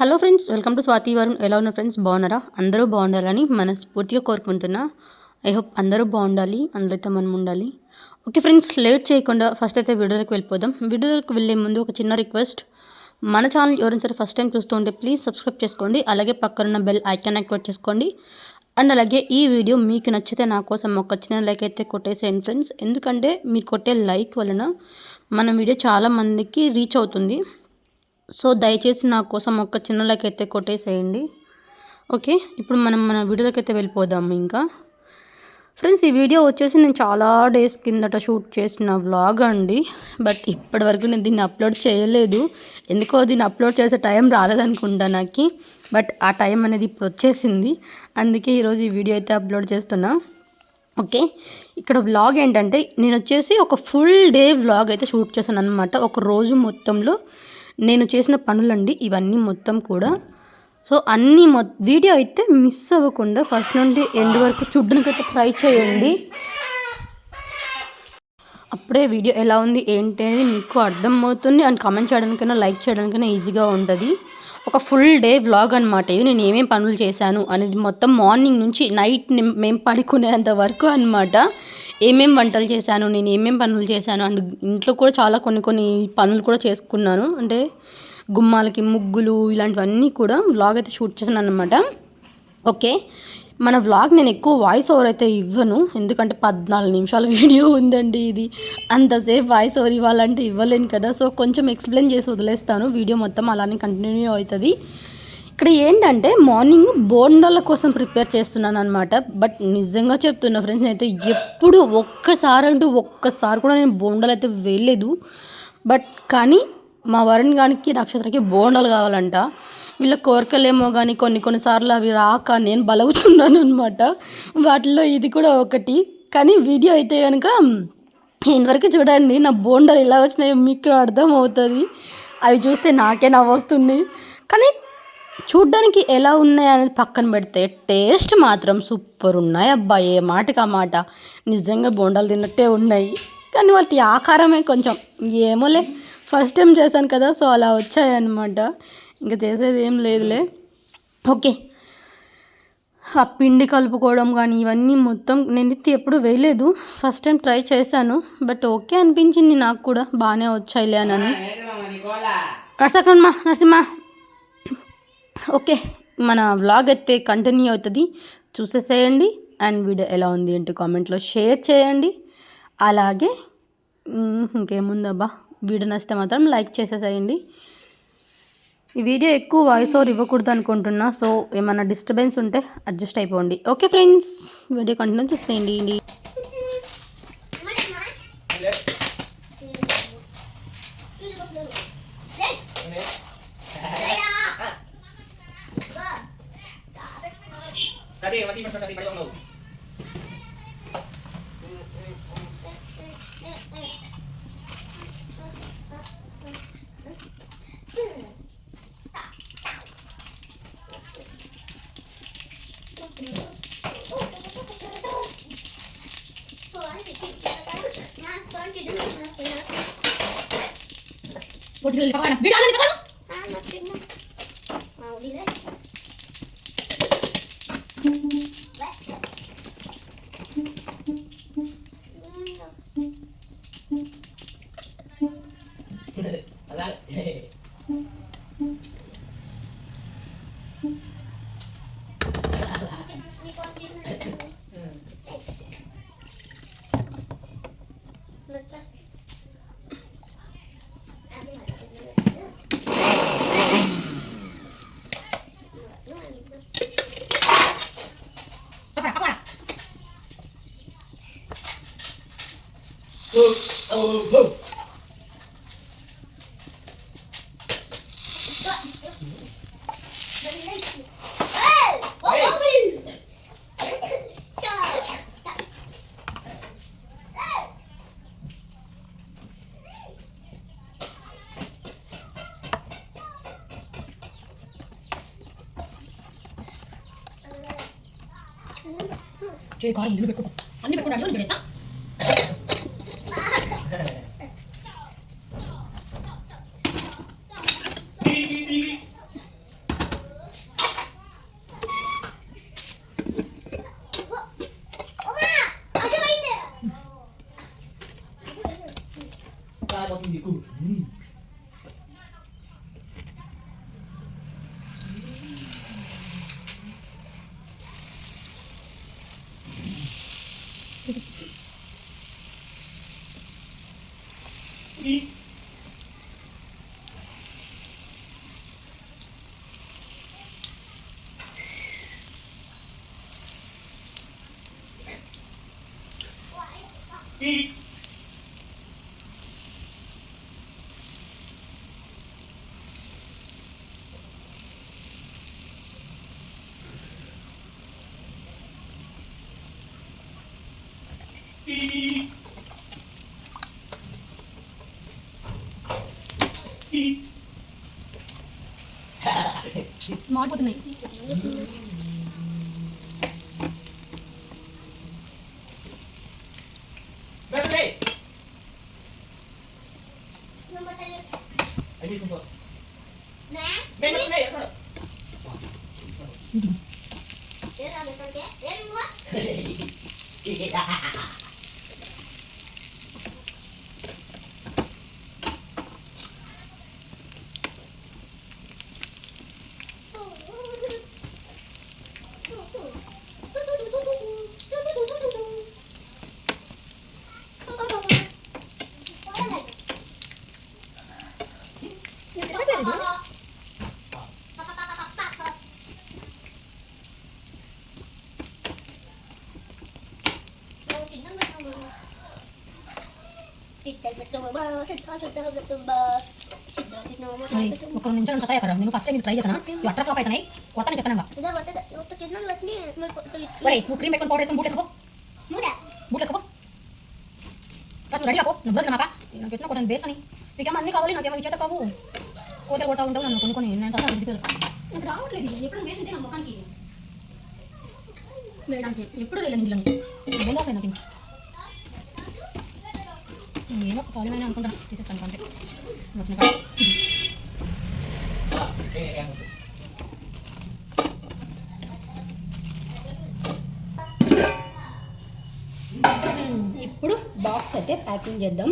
Hello friends welcome to Swathi Varun. ఎలా ఉన్నారు friends? బాగున్నారా? అందరూ బాగుండాలని మనస్ఫూర్తిగా కోరుకుంటున్నా. ఐ హోప్ అందరూ బాగుండాలి అందరితో మనం ఉండాలి. ఓకే ఫ్రెండ్స్ లేట్ చేయకుండా ఫస్ట్ అయితే వీడియోలకు వెళ్ళిపోదాం. వీడియోలకు వెళ్ళే ముందు ఒక చిన్న రిక్వెస్ట్. మన ఛానల్ ఎవరైనా సరే ఫస్ట్ టైం చూస్తూ ఉంటే ప్లీజ్ సబ్స్క్రైబ్ చేసుకోండి అలాగే పక్కనున్న బెల్ ఐకాన్ యాక్టివేట్ చేసుకోండి. అండ్ అలాగే ఈ వీడియో మీకు నచ్చితే నా కోసం ఒక చిన్న లైక్ అయితే కొట్టేసేయండి ఫ్రెండ్స్. ఎందుకంటే మీరు కొట్టే లైక్ వలన మన వీడియో చాలా మందికి రీచ్ అవుతుంది. సో దయచేసి నా కోసం ఒక చిన్న లైక్ అయితే కొట్టేసేయండి. ఓకే ఇప్పుడు మనం మన వీడియోలోకి అయితే వెళ్ళిపోదాం ఇంకా. ఫ్రెండ్స్ ఈ వీడియో వచ్చేసి నేను చాలా డేస్ కిందట షూట్ చేసిన వ్లాగ్ అండి. బట్ ఇప్పటి వరకు నేను దీన్ని అప్లోడ్ చేయలేదు. ఎందుకో దీన్ని అప్లోడ్ చేసే టైం రాలేదనుకుంటా నాకు. బట్ ఆ టైం అనేది ఇప్పుడు వచ్చేసింది. అందుకే ఈరోజు ఈ వీడియో అయితే అప్లోడ్ చేస్తున్నా. ఓకే ఇక్కడ వ్లాగ్ ఏంటంటే నేను వచ్చేసి ఒక ఫుల్ డే వ్లాగ్ అయితే షూట్ చేశాను అనమాట ఒక రోజు మొత్తంలో నేను చేసిన పనులండి ఇవన్నీ మొత్తం కూడా. సో అన్నీ మొ వీడియో అయితే మిస్ అవ్వకుండా ఫస్ట్ నుండి ఎండ్ వరకు చూడ్డానికైతే ట్రై చేయండి. అప్పుడే వీడియో ఎలా ఉంది ఏంటి అనేది మీకు అర్థమవుతుంది. అండ్ కామెంట్ చేయడానికైనా లైక్ చేయడానికైనా ఈజీగా ఉంటుంది. ఒక ఫుల్ డే వ్లాగ్ అనమాట ఇది నేను ఏమేం పనులు చేశాను అనేది మొత్తం మార్నింగ్ నుంచి నైట్ మేము పడుకునేంత వరకు అనమాట ఏమేం వంటలు చేశాను నేను ఏమేం పనులు చేశాను అండ్ ఇంట్లో కూడా చాలా కొన్ని కొన్ని పనులు కూడా చేసుకున్నాను. అంటే గుమ్మాలకి ముగ్గులు ఇలాంటివన్నీ కూడా వ్లాగ్ అయితే షూట్ చేశాను అనమాట ఓకే. మన వ్లాగ్ నేను ఎక్కువ వాయిస్ ఓవర్ అయితే ఇవ్వను. ఎందుకంటే పద్నాలుగు నిమిషాల వీడియో ఉందండి ఇది. అంతసేపు వాయిస్ ఓవర్ ఇవ్వాలంటే ఇవ్వలేను కదా. సో కొంచెం ఎక్స్ప్లెయిన్ చేసి వదిలేస్తాను. వీడియో మొత్తం అలానే కంటిన్యూ అవుతుంది. ఇక్కడ ఏంటంటే మార్నింగ్ బోండాల కోసం ప్రిపేర్ చేస్తున్నాను అనమాట బట్ నిజంగా చెప్తున్నా ఫ్రెండ్స్ నేనైతే ఎప్పుడు ఒక్కసారి అంటూ ఒక్కసారి కూడా నేను బోండాలు అయితే వేయలేదు. బట్ కానీ మా వరుణ్ గానికి నక్షత్రకి బోండాలు కావాలంట. వీళ్ళ కోరికలేమో కానీ కొన్ని కొన్నిసార్లు అవి రాక నేను బలవుతున్నాను అనమాట వాటిలో ఇది కూడా ఒకటి. కానీ వీడియో అయితే కనుక ఇంతవరకు చూడండి నా బోండాలు ఎలా వచ్చినాయో మీకు అర్థం అవుతుంది అవి చూస్తే నాకే నవ్వొస్తుంది. కానీ చూడ్డానికి ఎలా ఉన్నాయి అనేది పక్కన పెడితే టేస్ట్ మాత్రం సూపర్ ఉన్నాయి. అబ్బా ఏ మాటకి ఆ మాట. నిజంగా బోండాలు తిన్నట్టే ఉన్నాయి. కానీ వాటి ఆకారమే కొంచెం ఏమోలే. ఫస్ట్ టైం చేశాను కదా సో అలా వచ్చాయన్నమాట. ఇంకా చేసేది ఏం లేదులే. ఓకే. ఆ పిండి కలుపుకోవడం కానీ ఇవన్నీ మొత్తం నేను ఇది ఎప్పుడు వేయలేదు. ఫస్ట్ టైం ట్రై చేశాను. బట్ ఓకే అనిపించింది నాకు కూడా. బాగానే వచ్చాయిలే అని నర్సకమ్మ నరసింహ. ఓకే. మన వ్లాగ్ అయితే కంటిన్యూ అవుతుంది. చూసేసేయండి. అండ్ వీడియో ఎలా ఉంది అంటే కామెంట్లో షేర్ చేయండి. అలాగే ఇంకేముందబ్బా. వీడియో నచ్చితే మాత్రం లైక్ చేసేసేయండి. ఈ వీడియో ఎక్కువ వాయిస్ ఓవర్ ఇవ్వకూడదు అనుకుంటున్నా సో ఏమైనా డిస్టర్బెన్స్ ఉంటే అడ్జస్ట్ అయిపోండి. ఓకే ఫ్రెండ్స్ వీడియో కంటిన్యూ చూసేయండి. Tadi, छोड़ के निकालो बेटा निकालो। 저희 가을은 누구 뵙고 언니 뵙고 라디오를 그랬다? Bao nhiêu thì. మారిపోతున్నాయి మరి ఒక రెండు నిమిషాలు ఉంటాయి కదా నేను ఫస్ట్ టైం ట్రై చేశాను? ఇవి అట్రా ఫ్లాప్ అవుతున్నాయి. కొడతాను చెప్పాను ఒరే నువ్వు క్రీమ్ పెట్టుకొని పౌడర్ వేసుకొని బూట్ వేసుకో బూట్ వేసుకో ఫస్ట్ రెడీ అపో నువ్వు బ్రదర్ మాక నాకు పెట్టిన కొట్టని బేస్ అని. నీకేమో అన్ని కావాలి నాకేమో ఈ చేత కావు. కోటలు కొడతా ఉంటావు నన్ను కొన్ని కొన్ని. నేను తప్ప నాకు రావట్లేదు ఎప్పుడు వేసి నా ముఖానికి. ఎప్పుడు వెళ్ళాను ఇందులోని? బొమ్మ నాకు ఏమో ఏమో అయినా అనుకుంటాను తీసేస్తాను అంతే వచ్చిన ఇప్పుడు బాక్స్ అయితే ప్యాకింగ్ చేద్దాం.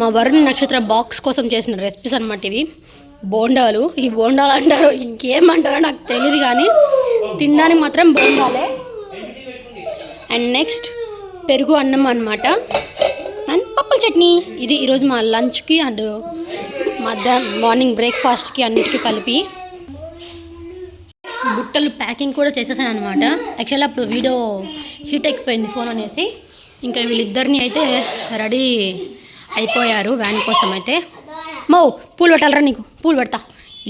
మా వరుణ్ నక్షత్ర బాక్స్ కోసం చేసిన రెసిపీస్ అనమాట ఇవి. బోండాలు. ఈ బోండాలు అంటారు ఇంకేమంటారో నాకు తెలియదు కానీ తినడానికి మాత్రం బోండాలే. అండ్ నెక్స్ట్ పెరుగు అన్నం అనమాట అండ్ చట్నీ. ఇది ఈరోజు మా లంచ్కి అండ్ మధ్యాహ్నం మార్నింగ్ బ్రేక్ఫాస్ట్కి అన్నిటికీ కలిపి బుట్టలు ప్యాకింగ్ కూడా చేసేసాను అనమాట యాక్చువల్లీ అప్పుడు వీడియో హీట్ అయిపోయింది ఫోన్ అనేసి. ఇంకా వీళ్ళిద్దరిని అయితే రెడీ అయిపోయారు వ్యాన్ కోసం అయితే. మో పూలు పెట్టాలరా నీకు? పూలు పెడతా.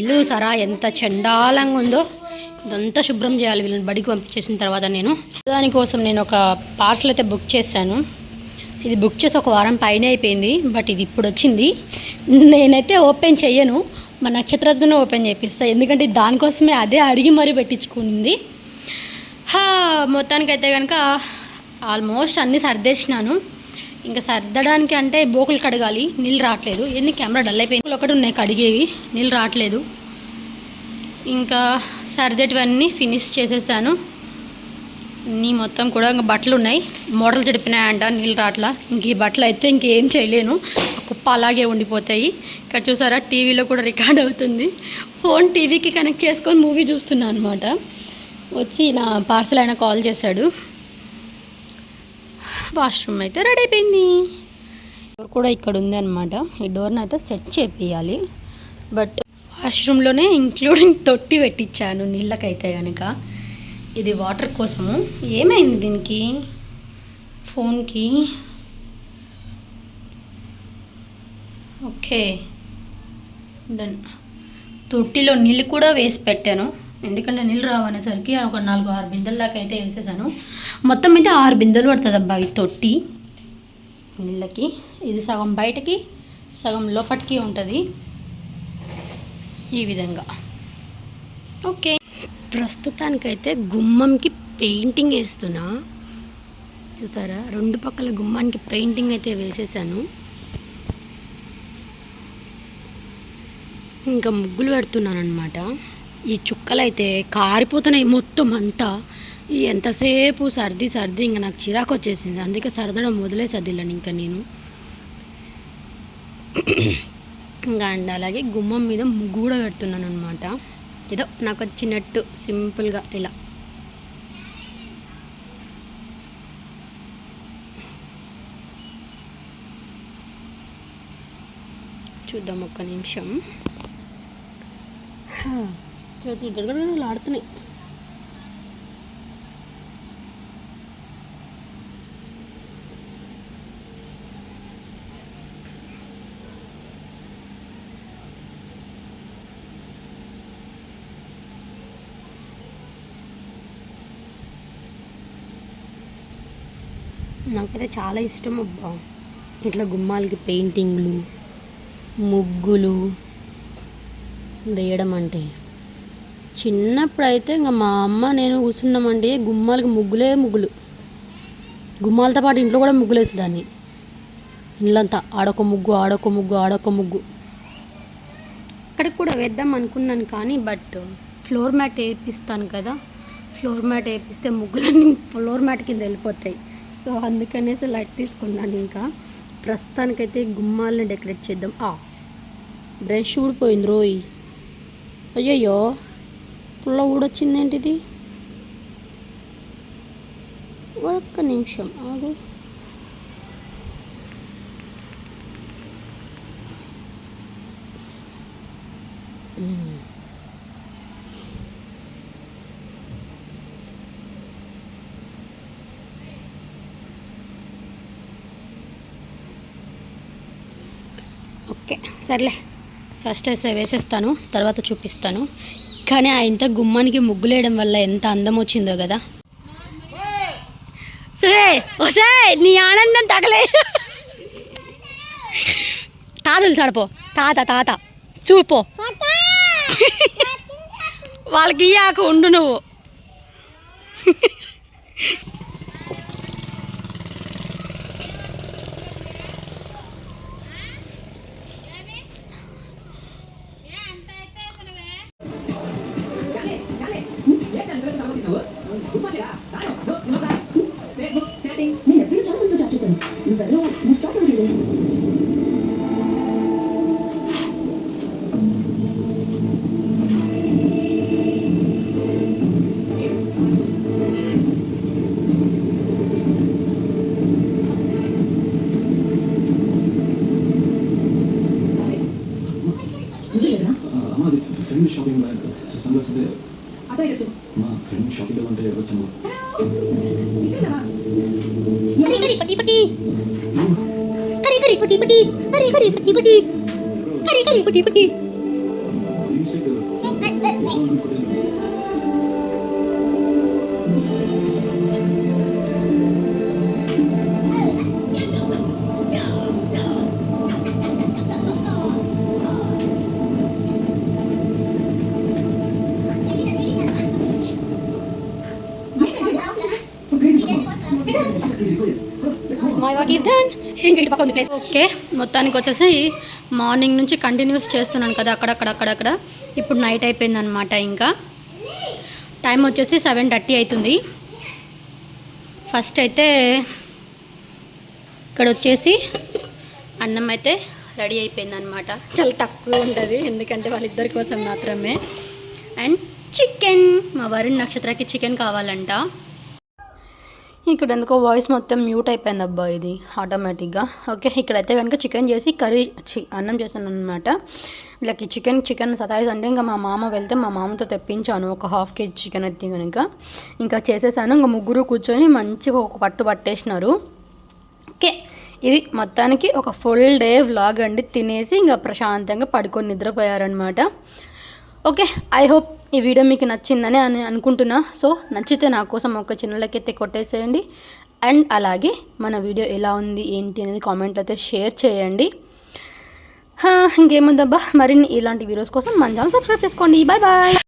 ఇల్లు సరా ఎంత చండాలంగా ఉందో. ఇదంతా శుభ్రం చేయాలి వీళ్ళని బడికి పంపించేసిన తర్వాత నేను. దానికోసం నేను ఒక పార్సల్ అయితే బుక్ చేశాను. ఇది బుక్ చేసి ఒక వారం పైన అయిపోయింది బట్ ఇది ఇప్పుడు వచ్చింది. నేనైతే ఓపెన్ చేయను మా నక్షత్రతను ఓపెన్ చేపిస్తాను ఎందుకంటే దానికోసమే అదే అడిగి మరీ పెట్టించుకుంది హా మొత్తానికైతే కనుక ఆల్మోస్ట్ అన్నీ సర్దేసినాను. ఇంకా సర్దడానికి అంటే బోకులు కడగాలి నీళ్ళు రావట్లేదు. ఎన్ని కెమెరా డల్ అయిపోయింది. ఒకటి ఉన్నాయి కడిగేవి నీళ్ళు రావట్లేదు. ఇంకా సర్దేటివన్నీ ఫినిష్ చేసేసాను. నీ మొత్తం కూడా ఇంకా బట్టలు ఉన్నాయి. మోడల్ చెడిపినాయంట నీళ్ళు రాట్లా ఇంక ఈ బట్టలు అయితే ఇంకేం చేయలేను. కుప్ప అలాగే ఉండిపోతాయి. ఇక్కడ చూసారా టీవీలో కూడా రికార్డ్ అవుతుంది. ఫోన్ టీవీకి కనెక్ట్ చేసుకొని మూవీ చూస్తున్నాను అనమాట వచ్చి నా పార్సల్ అయినా కాల్ చేశాడు. వాష్రూమ్ అయితే రెడీ అయిపోయింది. డోర్ కూడా ఇక్కడ ఉంది అనమాట ఈ డోర్ని అయితే సెట్ చేపియాలి బట్ వాష్రూమ్లోనే ఇంక్లూడింగ్ తొట్టి పెట్టించాను నీళ్ళకైతే కనుక ఇది వాటర్ కోసము. ఏమైంది దీనికి? ఫోన్కి? ఓకే. డన్. తొట్టిలో నీళ్ళు కూడా వేసి పెట్టాను. ఎందుకంటే నీళ్ళు రావనేసరికి ఒక నాలుగు ఆరు బిందెల దాకా అయితే వేసేసాను. మొత్తం అయితే ఆరు బిందెలు పడుతుంది అబ్బా ఈ తొట్టి నీళ్ళకి. ఇది సగం బయటకి సగం లోపటికి ఉంటుంది. ఈ విధంగా. ఓకే. ప్రస్తుతానికైతే గుమ్మంకి పెయింటింగ్ వేస్తున్నా. చూసారా? రెండు పక్కల గుమ్మానికి పెయింటింగ్ అయితే వేసేసాను. ఇంకా ముగ్గులు పెడుతున్నాను అనమాట ఈ చుక్కలు అయితే కారిపోతున్నాయి మొత్తం అంతా. ఎంతసేపు సర్ది సర్ది ఇంకా నాకు చిరాకు వచ్చేసింది. అందుకే సర్దడం వదిలేసి అదిల్లాను ఇంకా నేను. ఇంకా అండ్ అలాగే గుమ్మం మీద ముగ్గు కూడా పెడుతున్నాను అనమాట ఏదో నాకు వచ్చినట్టు సింపుల్గా ఇలా. చూద్దాం ఒక్క నిమిషం. హా, చేతులు గడగడలు ఆడుతున్నాయి నాకైతే చాలా ఇష్టం అబ్బా. ఇట్లా గుమ్మాలకి పెయింటింగ్లు ముగ్గులు వేయడం అంటే. చిన్నప్పుడు అయితే ఇంకా మా అమ్మ నేను కూర్చున్నామంటే గుమ్మాలకి ముగ్గులే ముగ్గులు. గుమ్మాలతో పాటు ఇంట్లో కూడా ముగ్గులు వేసేదాన్ని. ఇల్లంతా ఆడొక ముగ్గు ఆడొక ముగ్గు ఆడొక ముగ్గు. అక్కడికి కూడా వేద్దాం అనుకున్నాను కానీ బట్ ఫ్లోర్ మ్యాట్ వేపిస్తాను కదా. ఫ్లోర్ మ్యాట్ వేపిస్తే ముగ్గులన్నీ ఫ్లోర్ మ్యాట్ కింద వెళ్ళిపోతాయి. సో అందుకనేసి లైట్ తీసుకున్నాను ఇంకా. ప్రస్తుతానికైతే గుమ్మాలని డెకరేట్ చేద్దాం. ఆ బ్రష్ ఊడిపోయింది రోయ్. అయ్యయ్యో పుల్ల ఊడొచ్చింది ఏంటిది ఒక్క నిమిషం ఆగు. మ్మ్. ఓకే సర్లే. ఫస్ట్ వేసే వేసేస్తాను తర్వాత చూపిస్తాను. కానీ ఆ ఇంత గుమ్మానికి ముగ్గులేయడం వల్ల ఎంత అందం వచ్చిందో కదా. సరే ఒసే నీ ఆనందం తగలే. తాతలు తడపో. తాత తాత చూపో. వాళ్ళకి ఇయ్యాక ఉండు నువ్వు. ఫ్రెండ్ షాపింగ్ సన్ గ్లాస్ అదే అదే ఇక్కడ చూడు మా ఫ్రెండ్ షాపింగ్ అంటే వచ్చాము ఇక్కడ కరి కరి పటి పటి కరి కరి పటి పటి కరి కరి పటి పటి కరి కరి పటి పటి వర్క్ ఈస్ డన్ ఇంకా ఇటు పక్క ఉంది ప్లేస్ ఓకే మొత్తానికి వచ్చేసి మార్నింగ్ నుంచి కంటిన్యూస్ చేస్తున్నాను కదా అక్కడక్కడ అక్కడక్కడ ఇప్పుడు నైట్ అయిపోయింది అనమాట ఇంకా. టైం వచ్చేసి సెవెన్ థర్టీ అవుతుంది. ఫస్ట్ అయితే ఇక్కడ వచ్చేసి అన్నం అయితే రెడీ అయిపోయింది అనమాట చాలా తక్కువ ఉంటుంది ఎందుకంటే వాళ్ళిద్దరి కోసం మాత్రమే. అండ్ చికెన్ మా వరుణ్ నక్షత్రకి చికెన్ కావాలంట. ఇక్కడ ఎందుకో వాయిస్ మొత్తం మ్యూట్ అయిపోయింది అబ్బా ఇది ఆటోమేటిక్గా ఓకే ఇక్కడైతే కనుక చికెన్ చేసి కర్రీ చి అన్నం చేశాను అనమాట వీళ్ళకి చికెన్ చికెన్ సతాయిస్ అంటే ఇంకా మా మామ వెళ్తే మా మామతో తెప్పించాను ఒక హాఫ్ కేజీ చికెన్ అయితే కనుక ఇంకా చేసేసాను ఇంకా ముగ్గురు కూర్చొని మంచిగా ఒక పట్టు పట్టేసినారు. ఓకే ఇది మొత్తానికి ఒక ఫుల్ డే వ్లాగ్ అండి. తినేసి ఇంకా ప్రశాంతంగా పడుకొని నిద్రపోయారనమాట ఓకే ఐ హోప్ ఈ వీడియో మీకు నచ్చిందని అని అనుకుంటున్నా. సో నచ్చితే నా కోసం ఒక చిన్నలకైతే కొట్టేసేయండి. అండ్ అలాగే మన వీడియో ఎలా ఉంది ఏంటి అనేది కామెంట్ అయితే షేర్ చేయండి. ఇంకేముందబ్బా? మరిన్ని ఇలాంటి వీడియోస్ కోసం మన ఛానల్ సబ్స్క్రైబ్ చేసుకోండి. Bye bye